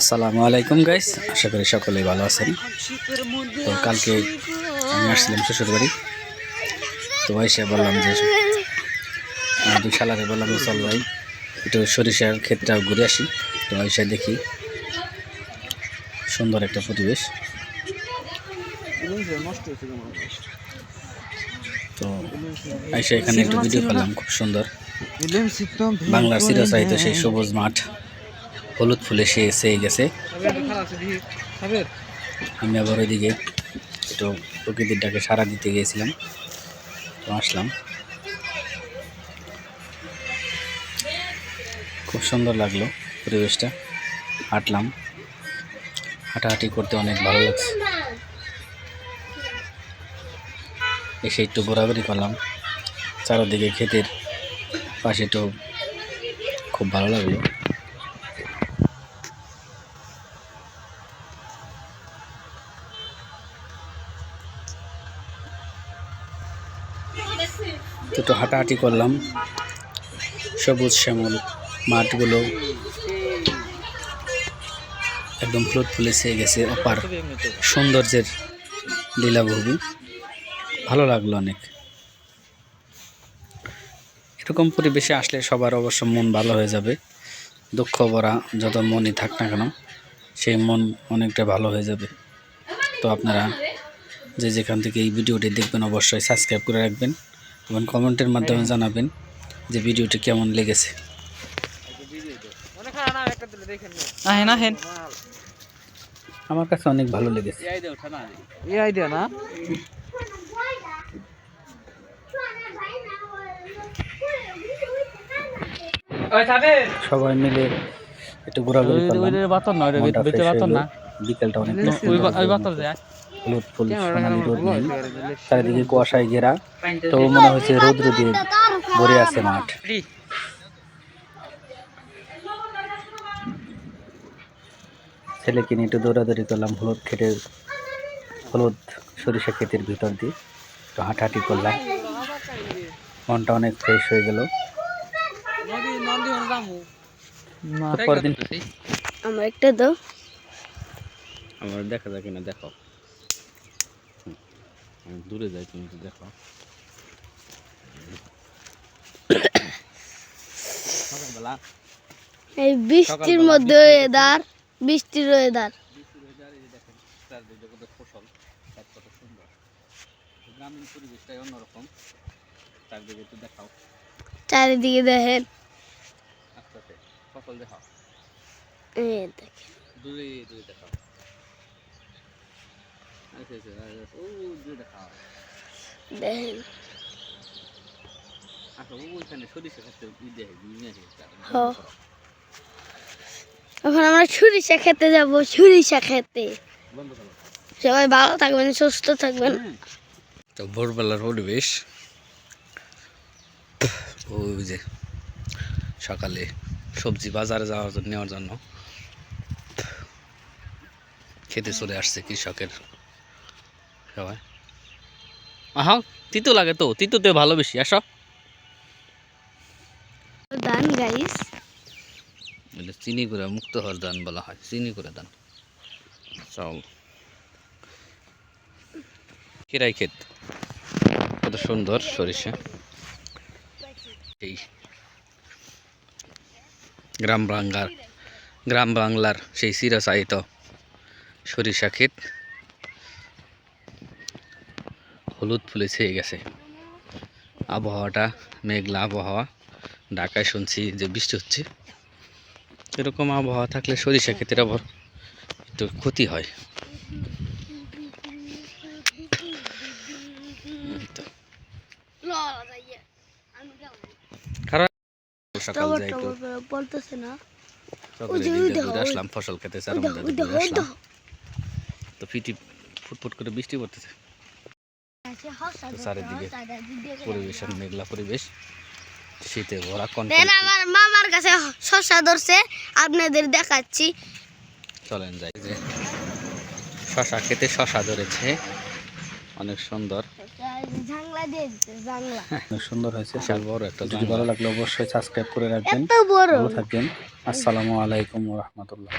আসসালামু আলাইকুম গাইস আশা করি সকলেই ভালো আছেন। তো কালকে আমি আসছিলাম শ্বশুর বাড়ি তো এসে বললাম যে দুই শালারে বললাম, চল ভাই, একটু সরিষার ক্ষেতটা ঘুরে আসি। তো এসে দেখি সুন্দর একটা পরিবেশ। তো এসে এখানে একটু ভিডিও করলাম, খুব সুন্দর। বাংলার চিরচাহিত সেই সবুজ মাঠ। হলুদ ফুলে সে এসে গেছে। আমি আবার ওইদিকে একটু প্রকৃতির ডাকে সারা দিতে গিয়েছিলাম। তো আসলাম। খুব সুন্দর লাগল পরিবেশটা। হাঁটলাম। হাঁটাহাঁটি করতে অনেক ভালো লাগছে। এসে একটু ঘোরাঘুরি করলাম। চারদিকে ক্ষেতের পাশে একটু খুব ভালো লাগল। একটু হাঁটাহাঁটি করলাম। সবুজ শ্যামল, মাঠগুলো একদম ফ্লোট ফুলে গেছে, অপার সৌন্দর্যের লীলাভূমি। ভালো লাগল অনেক। এরকম পরিবেশে আসলে সবার অবশ্য মন ভালো হয়ে যাবে। দুঃখ ভরা যত মনই থাক না কেন, সেই মন অনেকটা ভালো হয়ে যাবে। তো আপনারা যে যেখান থেকে এই ভিডিওটি দেখবেন, অবশ্যই সাবস্ক্রাইব করে রাখবেন। এবং কমেন্টের মাধ্যমে জানাবেন যে ভিডিওটি কেমন লেগেছে। আমার কাছে অনেক ভালো লেগেছে। এই আইডিয়া না। সবাই মিলে একটু ঘোরাঘুরি করলাম। বাতর না মনটা বেতে fresh বাতর হলো। না। বিকেলটা অনেক হলুদ ফুল সোনালি রোদ নেই। চারিদিকে কুয়াশায় ঘেরা। তো মনে হচ্ছে রৌদ্র দিয়ে ভরে আছে মাঠ। ছেলেকে নিয়ে একটু দৌড়াদৌড়ি করলাম হলুদ খেতের হলুদ সরিষা ক্ষেতের ভিতর দিয়ে একটু হাঁটাহাঁটি করলাম। মনটা অনেক ফ্রেশ হয়ে গেল। পরদিন আমার একটা দাও। আমার দেখা যায় কিনা দেখো। দূরে যাই তুমি দেখো। এই বৃষ্টির মধ্যে ওয়েদার বৃষ্টির ওয়েদার ফসল কত সুন্দর। গ্রামীণ পরিবেশটাই অন্যরকম। চারদিকে একটু দেখাও। চারিদিকে দেখেন। আস্তে আস্তে ফসল দেখাও। এই দেখেন। দূরে দূরে দেখাও। দেখেন আচ্ছা ওইখানে সরিষা ক্ষেত্রে ই দেখে নিয়ে আসি হ। এখন আমরা সরিষা খেতে যাব সরিষা খেতে। সবাই ভালো থাকবেন সুস্থ থাকবেন। তো ভোরবেলার পরিবেশ। ওই যে সকালে সবজি বাজারে যাওয়ার জন্য নেওয়ার জন্য। খেতে চলে আসছে কৃষকের। সবাই। আহা তিতো লাগে তো তিতোতে ভালো বেশি আসো। দান গাইস এটা চিনি করে মুক্ত হওয়ার দান বলা হয় চিনি করে দান। চাউল কিরাই ক্ষেত? কত সুন্দর সরিষা। এই গ্রাম বাংলার গ্রাম বাংলার সেই চিরাচারিত সরিষা ক্ষেত। হলুদ ফুলে ছেয়ে গেছে। আবহাওয়াটা মেঘলা আবহাওয়া। ঢাকায় শুনছি যে বৃষ্টি হচ্ছে। এরকম আবহাওয়া থাকলে সরিষা ক্ষেতের আবার একটু ক্ষতি হয়। তো। সকাল যাই বলতেছে না। আসলাম ফসল খেতে। তো ফিটি ফুটফুট করে বৃষ্টি পড়তেছে। চারিদিকে পরিবেশের মেঘলা পরিবেশ। শীতে ভরা দেন আমার মামার কাছে শসা ধরছে আপনাদের দেখাচ্ছি। চলেন যাই যে। শশা খেতে শশা ধরেছে। অনেক সুন্দর। জাংলা দিয়ে দিতে জাংলা। অনেক সুন্দর হয়েছে। বিশাল বড় একটা যদি ভালো লাগলে অবশ্যই সাবস্ক্রাইব করে রাখবেন। ভালো থাকবেন। আসসালামু আলাইকুম রহমতুল্লাহ।